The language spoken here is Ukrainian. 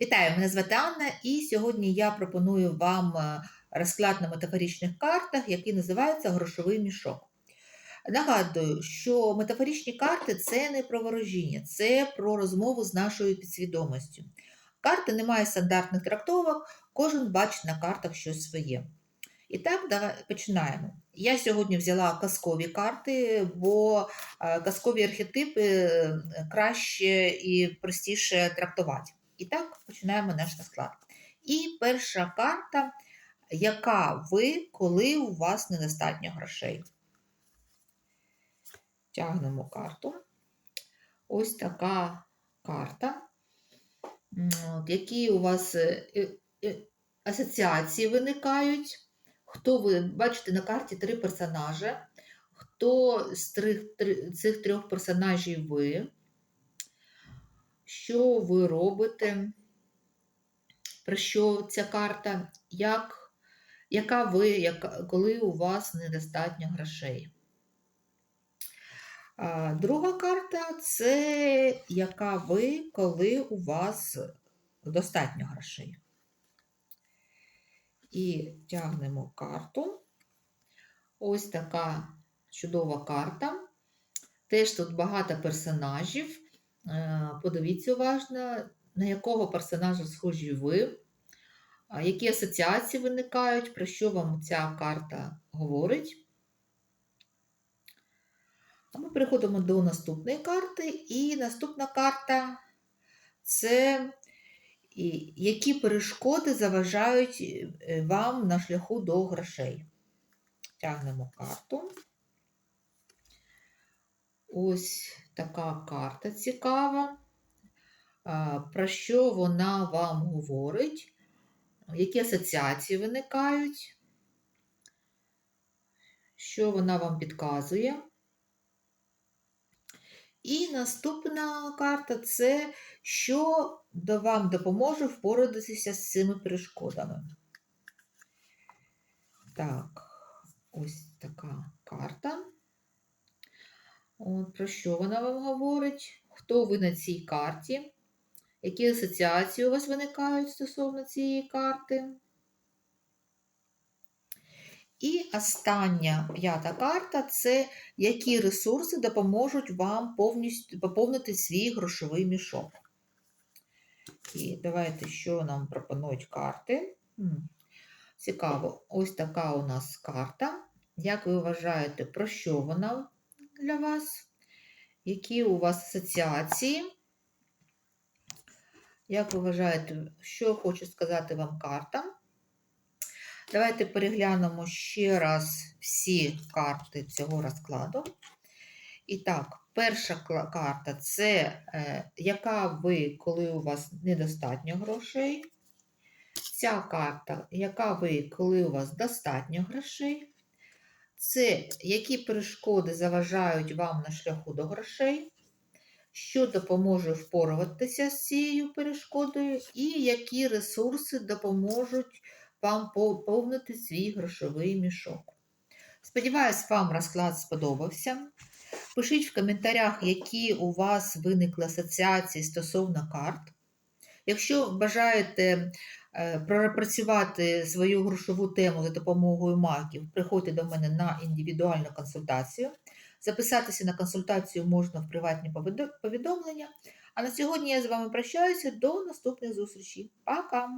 Вітаю, мене звати Анна, і сьогодні я пропоную вам е, розклад на метафоричних картах, який називається грошовий мішок. Нагадую, що метафоричні карти це не про ворожіння, це про розмову з нашою підсвідомістю. Карти не мають стандартних трактовок, кожен бачить на картах щось своє. І так, давай починаємо. Я сьогодні взяла казкові карти, бо е, казкові архетипи е, краще і простіше трактувати. І так, починаємо наш розклад. І перша карта, яка ви, коли у вас недостатньо грошей. Тягнемо карту. Ось така карта. Які у вас е, е, асоціації виникають. Хто ви бачите на карті три персонажі. Хто з трих, три, цих трьох персонажів ви? Що ви робите? Про що ця карта? Як, яка ви, яка, коли у вас недостатньо грошей? Друга карта це яка ви, коли у вас достатньо грошей. І тягнемо карту. Ось така чудова карта. Теж тут багато персонажів. Е, Подивіться уважно, на якого персонажа схожі ви, які асоціації виникають, про що вам ця карта говорить. Ми переходимо до наступної карти. І наступна карта це які перешкоди заважають е, вам на шляху до грошей. Тягнемо карту. Ось така карта цікава. Про що вона вам говорить? Які асоціації виникають? Що вона вам підказує? І наступна карта це що вам допоможе впоратися з цими перешкодами. Так, ось така карта. От, про що вона вам говорить? Хто ви на цій карті? Які асоціації у вас виникають стосовно цієї карти? І остання п'ята карта це які ресурси допоможуть вам повністю поповнити свій грошовий мішок. І давайте, що нам пропонують карти. Цікаво, ось така у нас карта. Як ви вважаєте, про що вона для вас? Які у вас асоціації? Як ви вважаєте, що хоче сказати вам карта? Давайте переглянемо ще раз всі карти цього розкладу. І так, перша карта це е, яка ви, коли у вас недостатньо грошей. Ця карта, яка ви, коли у вас достатньо грошей. Це які перешкоди заважають вам на шляху до грошей, що допоможе впоратися з цією перешкодою, і які ресурси допоможуть вам поповнити свій грошовий мішок. Сподіваюсь, вам розклад сподобався. Пишіть в коментарях, які у вас виникли асоціації стосовно карт. Якщо бажаєте пропрацювати свою грошову тему за допомогою маків, приходьте до мене на індивідуальну консультацію. Записатися на консультацію можна в приватні повідомлення. А на сьогодні я з вами прощаюся. До наступних зустрічей. Пока!